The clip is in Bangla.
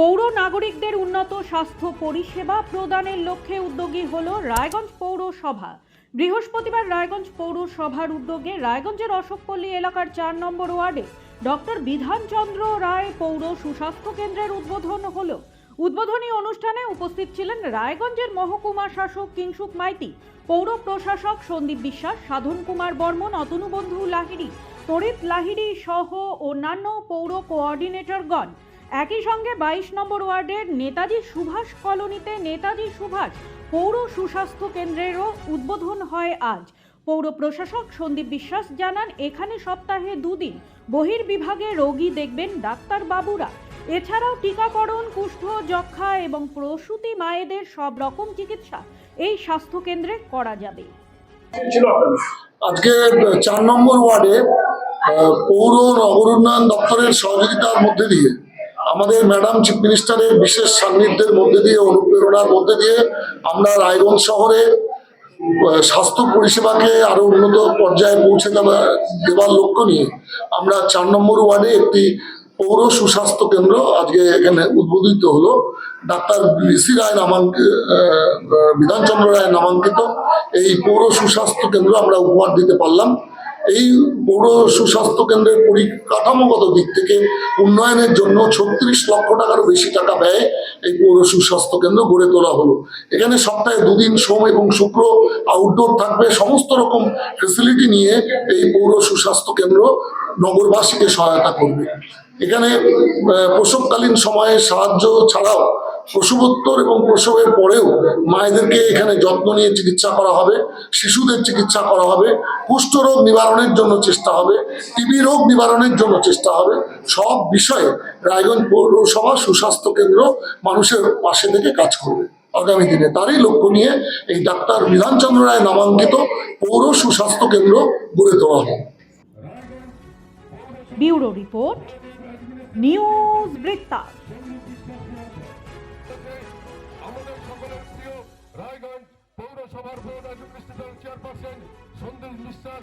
পৌর নাগরিকদের উন্নত স্বাস্থ্য পরিষেবা প্রদানের লক্ষ্যে উদ্যোগী হল রায়গঞ্জ পৌরসভা। বৃহস্পতিবার রায়গঞ্জ পৌরসভার উদ্যোগে রায়গঞ্জের অশোকপল্লী এলাকার চার নম্বর ওয়ার্ডে ডক্টর বিধানচন্দ্র রায় পৌর সুস্বাস্থ্য কেন্দ্রের উদ্বোধন হলো। উদ্বোধনী অনুষ্ঠানে উপস্থিত ছিলেন রায়গঞ্জের মহকুমা শাসক কিংসুক মাইতি, পৌর প্রশাসক সন্দীপ বিশ্বাস, সাধন কুমার বর্মন, অতনুবন্ধু লাহিড়ী তরিত লাহিড়ী সহ অন্যান্য পৌর কোঅর্ডিনেটরগণ একই সঙ্গে বাইশ নম্বর ওয়ার্ডের নেতাজি সুভাষ কলোনিতে নেতাজি সুভাষ পৌর সুস্বাস্থ্য কেন্দ্রেরও উদ্বোধন হয় আজ। পৌর প্রশাসক সন্দীপ বিশ্বাস জানান এখানে সপ্তাহে দুদিন বহির্বিভাগে রোগী দেখবেন ডাক্তারবাবুরা এছাড়াও টিকাকরণ কুষ্ঠ যক্ষা এবং প্রসূতি মায়েদের সব রকম চিকিৎসা এই স্বাস্থ্য কেন্দ্রে করা যাবে। আজকে চার নম্বর ওয়ার্ডে পৌর নগর উন্নয়ন দপ্তরের সহযোগিতার মধ্যে দিয়ে আমাদের ম্যাডাম চিফ মিনিস্টারের বিশেষ সান্নিধ্যের মধ্যে দিয়ে, অনুপ্রেরণার মধ্যে দিয়ে আমরা রায়গঞ্জ শহরে স্বাস্থ্য পরিষেবাকে আরও উন্নত পর্যায়ে পৌঁছে দেওয়া দেওয়ার লক্ষ্য নিয়ে আমরা চার নম্বর ওয়ার্ডে একটি পৌর সুস্বাস্থ্য কেন্দ্র আজকে এখানে উদ্বোধিত হলো। ডাক্তার বিসি রায় নামাঙ্কিত বিধানচন্দ্র রায় নামাঙ্কিত। এই পৌর সুস্বাস্থ্য কেন্দ্র আমরা উপহার দিতে পারলাম। এই পৌর সুস্বাস্থ্য কেন্দ্রের পরিকাঠামোগত দিক থেকে উন্নয়নের জন্য ছত্রিশ লক্ষ টাকারও বেশি টাকা ব্যয়ে এই পৌর সুস্বাস্থ্য কেন্দ্র গড়ে তোলা হলো। এখানে সপ্তাহে দুদিন সোম এবং শুক্র আউটডোর থাকবে। সমস্ত রকম ফেসিলিটি নিয়ে এই পৌর সুস্বাস্থ্য কেন্দ্র নগরবাসীকে সহায়তা করবে। এখানে প্রসবকালীন সময়ে সাহায্য ছাড়াও প্রসবোত্তর এবং প্রসবের পরেও মায়েদেরকে এখানে যত্ন নিয়ে চিকিৎসা করা হবে, শিশুদের চিকিৎসা করা হবে, কুষ্ঠরোগ নিবারণের জন্য চেষ্টা হবে, টিবি রোগ নিবারণের জন্য চেষ্টা হবে। সব বিষয়ে রায়গঞ্জ পৌরসভা সুস্বাস্থ্য কেন্দ্র মানুষের পাশে থেকে কাজ করবে। আগামী দিনে তারই লক্ষ্য নিয়ে এই ডাক্তার বিধানচন্দ্র রায় নামাঙ্কিত পৌর সুস্বাস্থ্য কেন্দ্র গড়ে তোলা হবে। ব্যুরো রিপোর্ট, নিউজ বৃত্তান্ত। pasen söndürmüşler.